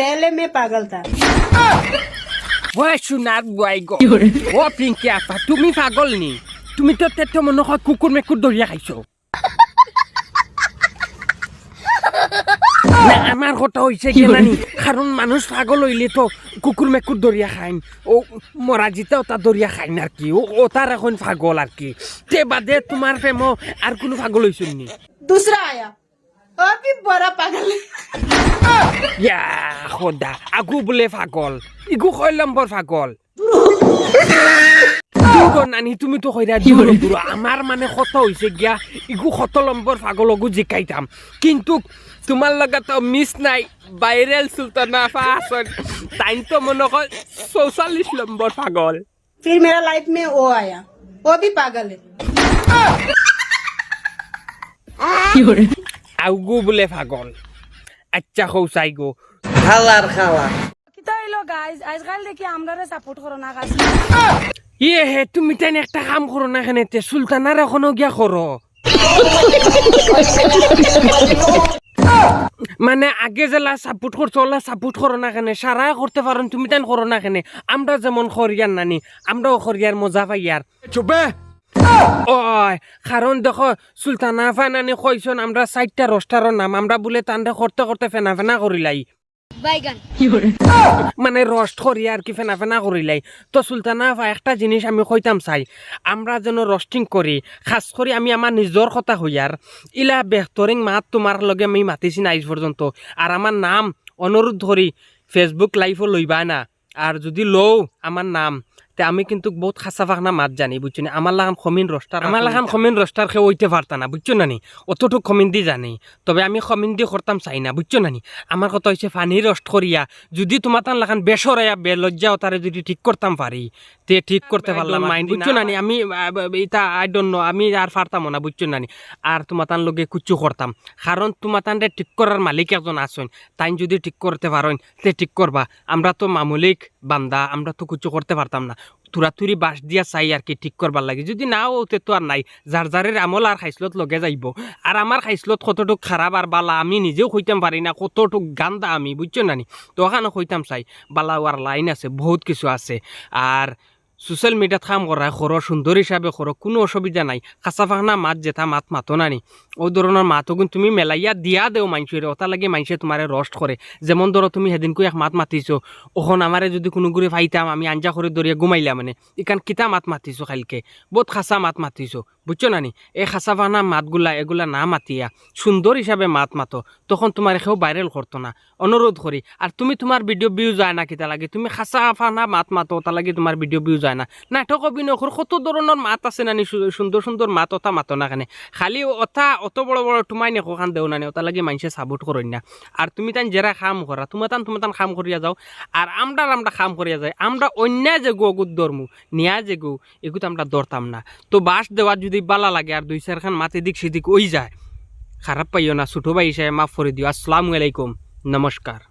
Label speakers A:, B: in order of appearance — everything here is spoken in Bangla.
A: पहले मैं पागल था
B: ওই সোনার বুয়াই গো ও পিঙ্কি আপা তুমি পাগল নি তুমি তো তেতো মনে হয় কুকুর মেকুর দরিয়া খাইছো না আমার কথা হয়েছে কি জানি কারণ মানুষ পাগল হইলে তো কুকুর মেকুর দরিয়া খাইন ও মরা জিতে ওটা দরিয়া খাইন আর কি ও ও তার এখন পাগল আর কি তে বাদে তোমার প্রেম আর কোনো পাগল হয়েছিল নি
A: दूसरा आया অপি বড় পাগল?
B: ইয়া খোদা আগু বোলে পাগল ইগু কয় নম্বর পাগল নানি তুমি তো কইরা দিও আমার মানে কত হইছে গিয়া ইগু কত নম্বর পাগলগু জিকাইতাম কিন্তু তোমার লগত মিস নাই ভাইরাল সুলতানা ফাসন তাই তো মনে কর চৌচল্লিশ নম্বর পাগল
A: ফির মেরা লাইফ মে ও আয়া। ও ভি পাগল। है
B: আউগু বোলে পাগল। আচ্ছা কৌসাই গো
C: খালার খালা।
B: ইয়ে হে তুমি তাই একটা কাম করো না এখানে তে সুলতানার এখনও গিয়া করো মানে আগে জেলা সাপোর্ট করছ ওলা সাপোর্ট করো না কেন সারা করতে পারেন তুমি তাই করো না কেন। আমরা যেমন খরিয়ার নানি আমরাও খরিয়ার মজা পাই আর চুপে! ওই কারণ দেখো সুলতানা ফানানি কইছন আমরা চারটা রস্টারর নাম আমরা বলে তান্ডে করতে করতে ফেনা ফেনা করিলাই মানে রস্ট করি আর কি ফেনা ফেনা করিলাই তো সুলতানা আফা একটা জিনিস আমি কইতাম চাই। আমরা যেন রস্টিং করি খাস করে আমি আমার নিজের কথা হইয়ার ইলা বেহতরিং মাত তোমার লগে আমি মাতিছি না আজ পর্যন্ত আর আমার নাম অনুরোধ ধরি ফেসবুক লাইভও লইবা না। আর যদি লও আমার নাম। তে আমি কিন্তু বহুত খাসা ফাখনা মাত জানি বুঝছ না আমার লাগান খমিন রস্টার আমার লাগান খমিন রস্টার খেয়ে ওইতে পারতা না বুঝছ না নি অতটুক খমিন দি জানি। তবে আমি খমিন দি করতাম চাই না বুঝছ না নি আমার কথা হচ্ছে ফানি রস্ট করিয়া যদি তোমার তান লাগান বেসরাইয়া বেলজ্জা তারে যদি ঠিক করতাম পারি তে ঠিক করতে পারলাম মাইন্ড বুঝছ না। নি আমি এটা আই ডোন্ট নো আমি আর পারতাম না বুঝছ না নি আর তোমার তান লগে কুচু করতাম কারণ তোমার তান ঠিক করার মালিক একজন আসুন তাই যদি ঠিক করতে পারেন তে ঠিক করবা আমরা তো মামুলিক বান্দা আমরা তো কুচু করতে পারতাম না। তুরাতুরি বাঁশ দিয়া চাই আর কি ঠিক করবার লাগে। যদি নাও তে তো আর নাই যার যারের আমল আর খাইসলত লগে যাইব। আর আমার খাইসলত কতটুক খারাপ আর বালা, আমি নিজেও খৈতাম পারি না, কতটুক গান্দা আমি বুঝছ না নি তো ওখানে কইতাম চাই, বালা আর লাইন আছে, বহুত কিছু আছে। আর সোশ্যাল মিডিয়াত কাম করা সর সুন্দর হিসাবে সর কোনো অসুবিধা নাই। খাঁচা ফাখনা মাত যেটা মাত মাতো নানি। ও ধরনের মাতো কিন্তু তুমি মেলাইয়া দিয়া দেও মানুষের ওটা লাগে মানুষে তোমার রস্ট করে যেমন ধরো তুমি সেদিনকৈ এক মাত মাতিছো ওখন আমারে যদি কোনো গুড়ি ফাইতাম আমি আঞ্জা করে দরিয়া ঘুমাইলা মানে। ইকান কিতা মাত মাতিছো খালকে বহুত খাঁচা মাত মাতিছো। বুঝছ নানি? এই খাসাফানা মাতগুলা, এগুলা না মাতিয়া। সুন্দর হিসাবে মাত মাতো। তখন তোমার কেউ ভাইরাল করতো না। অনুরোধ করি আর তুমি তোমার ভিডিও ভিউ যায় না কিতা লাগে? তুমি খাসা ফানা মাত মাতো ওটা লাগে তোমার ভিডিও ভিউ যায় না। নাটক অভিনয় কর কত ধরনের মাত আছে নানি সুন্দর সুন্দর মাত ওটা মাতো না কেনে। খালি ওটা অত বড় বড় তোমাই নেকো খান দেও নানি ওটা লাগে মানুষে সাপোর্ট করেন না। আর তুমি তান জেরা কাম করা তুমি তান তুমি তান কাম করিয়া যাও। আর আমরা আমরা কাম করিয়া যাই আমরা অন্য যে গো গুদ ধরমু নিয়া যে গো এগুলো আমরা ধরতাম না। তো বাস দেওয়া যদি বালা লাগে আর দুই চারখান মাতে দিক সেদিক ওই যায়। খারাপ পাইও না, ছোটো ভাই হিসাবে মাফ করে দিও। আসসালামু আলাইকুম। নমস্কার।